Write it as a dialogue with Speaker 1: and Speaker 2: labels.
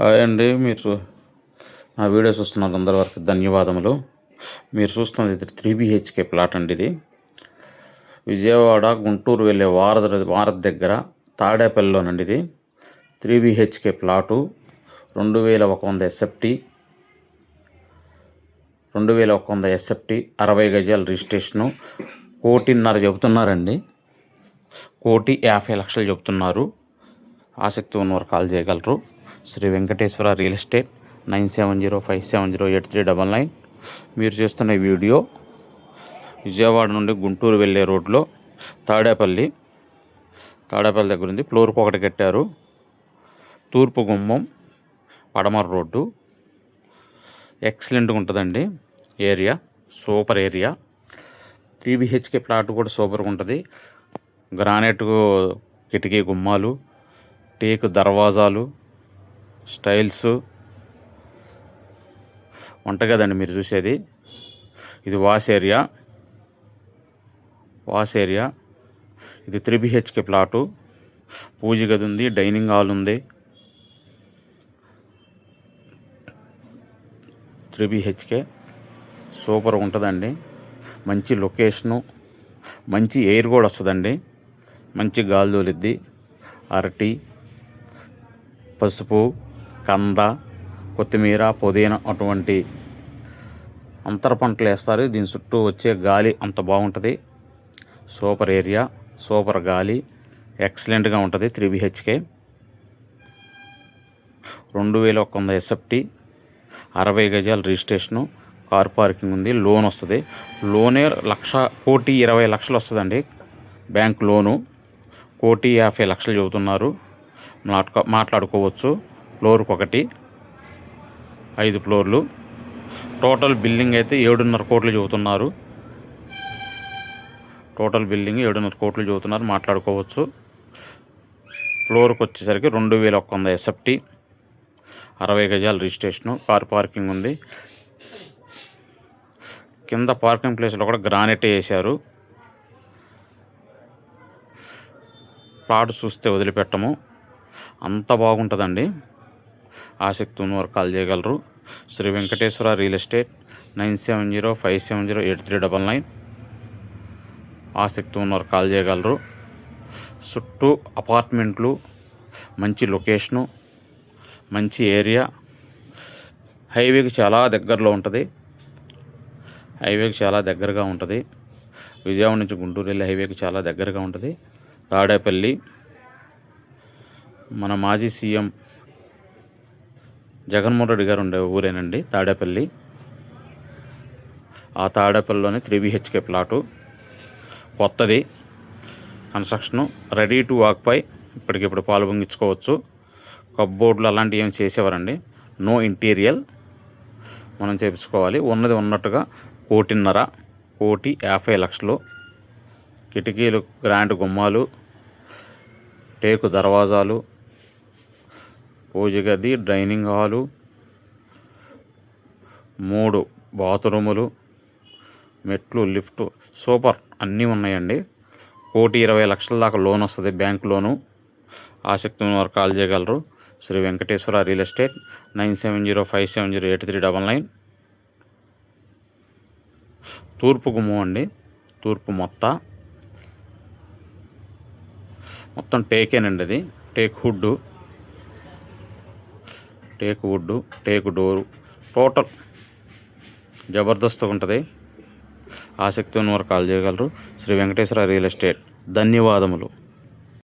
Speaker 1: Hi అండి మీరు నా వీడియో చూస్తున్నారు అందరి వరకు ధన్యవాదములు. మీరు చూస్తున్నది ఇది త్రీ బిహెచ్కే ప్లాట్ అండి ఇది. విజయవాడ గుంటూరు వెళ్ళే వారధి వారధి దగ్గర తాడేపల్లిలోనండి ఇది. త్రీ బిహెచ్కే ప్లాటు రెండు వేల ఒక వంద ఎస్ఎఫ్టీ రెండు వేల ఒక వంద ఎస్ఎఫ్టీ అరవై గజాల రిజిస్ట్రేషను కోటిన్నర చెబుతున్నారండి. కోటి యాభై లక్షలు చెబుతున్నారు. ఆసక్తి ఉన్నవారు కాల్ చేయగలరు. Sri Venkateswara real estate nine seven zero five seven zero eight three double nine. మీరు చూస్తున్న వీడియో విజయవాడ నుండి గుంటూరు వెళ్ళే రోడ్లో తాడేపల్లి. తాడేపల్లి దగ్గర ఉంది. ఫ్లోర్కి ఒకటి కట్టారు. తూర్పు గుమ్మం పడమర రోడ్డు. ఎక్సలెంట్గా ఉంటుందండి area. Super area. Three BHK flat కూడా సూపర్గా ఉంటుంది. గ్రానైట్ కిటికీ గుమ్మాలు టేకు దర్వాజాలు స్టైల్స్. వంటగదండి మీరు చూసేది. ఇది వాష్ ఏరియా. Wash area. ఇది త్రీ బిహెచ్కే ప్లాటు. పూజ గది ఉంది డైనింగ్ హాల్ ఉంది. Three BHK. సూపర్ ఉంటుందండి. మంచి లొకేషను. మంచి ఎయిర్ కూడా వస్తుందండి. మంచి గాలి తోలిద్ది. అరటి పసుపు కంద కొత్తిమీర పుదీనా అటువంటి అంతర పంటలు వేస్తారు. దీని చుట్టూ వచ్చే గాలి అంత బాగుంటుంది. సూపర్ ఏరియా సూపర్ గాలి ఎక్సలెంట్గా ఉంటుంది త్రీ బిహెచ్కే. రెండు వేల ఒక వంద ఎస్ఎఫ్టీ అరవై గజాల రిజిస్ట్రేషను కార్ పార్కింగ్ ఉంది లోన్ వస్తుంది. లోనే లక్ష కోటి ఇరవై లక్షలు వస్తుందండి బ్యాంక్ లోను. కోటి యాభై లక్షలు చెబుతున్నారు. మాట్లాడుకోవచ్చు. ఫ్లోర్కి ఒకటి ఐదు ఫ్లోర్లు. టోటల్ బిల్డింగ్ అయితే ఏడున్నర కోట్లు చెబుతున్నారు. టోటల్ బిల్డింగ్ ఏడున్నర కోట్లు చెబుతున్నారు మాట్లాడుకోవచ్చు. ఫ్లోర్కి వచ్చేసరికి రెండు వేల ఒక్క వంద ఎస్ఎఫ్టీ అరవై గజాల రిజిస్ట్రేషను కార్ పార్కింగ్ ఉంది. కింద పార్కింగ్ ప్లేస్లో కూడా గ్రానైట్ వేశారు ప్లాట్ చూస్తే వదిలిపెట్టము. అంత బాగుంటుందండి. ఆసక్తి ఉన్నవారు కాల్ చేయగలరు. Sri Venkateswara real estate nine seven zero five seven zero eight three double nine. ఆసక్తి ఉన్నవారు కాల్ చేయగలరు. చుట్టూ అపార్ట్మెంట్లు మంచి లొకేషను మంచి ఏరియా. హైవేకి చాలా దగ్గరలో ఉంటుంది. హైవేకి చాలా దగ్గరగా ఉంటుంది. విజయవాడ నుంచి గుంటూరు వెళ్ళే హైవేకి చాలా దగ్గరగా ఉంటుంది. తాడేపల్లి. మన మాజీ సీఎం జగన్మోహన్ రెడ్డి గారు ఉండే ఊరేనండి తాడేపల్లి. ఆ తాడేపల్లిలోనే త్రీ బిహెచ్కే ప్లాటు. కొత్తది. కన్స్ట్రక్షను రెడీ టు వాక్పై ఇప్పటికిప్పుడు పాలు పొంగించుకోవచ్చు. కబ్బోర్డులు అలాంటివి ఏమి చేసేవారండి. No interior. మనం చేపించుకోవాలి. ఉన్నది ఉన్నట్టుగా కోటిన్నర కోటి యాభై లక్షలు. కిటికీలు గ్రాండ్ గుమ్మాలు టేకు దర్వాజాలు పూజ గది డైనింగ్ హాలు మూడు బాత్రూములు మెట్లు లిఫ్ట్ సూపర్ అన్నీ ఉన్నాయండి. కోటి ఇరవై లక్షల దాకా లోన్ వస్తుంది బ్యాంక్ లోను. ఆసక్తి ఉన్నవారు కాల్ చేయగలరు. Sri Venkateswara real estate nine seven zero five seven zero eight three double nine. తూర్పు గుమ్మం అండి. తూర్పు మొత్త. మొత్తం టేకేనండి అది. Teak wood. Teak wood teak door total Jabardasth ఉంటుంది. ఆసక్తి ఉన్నవారు కాల్ చేయగలరు. Sri Venkateswara real estate. ధన్యవాదములు.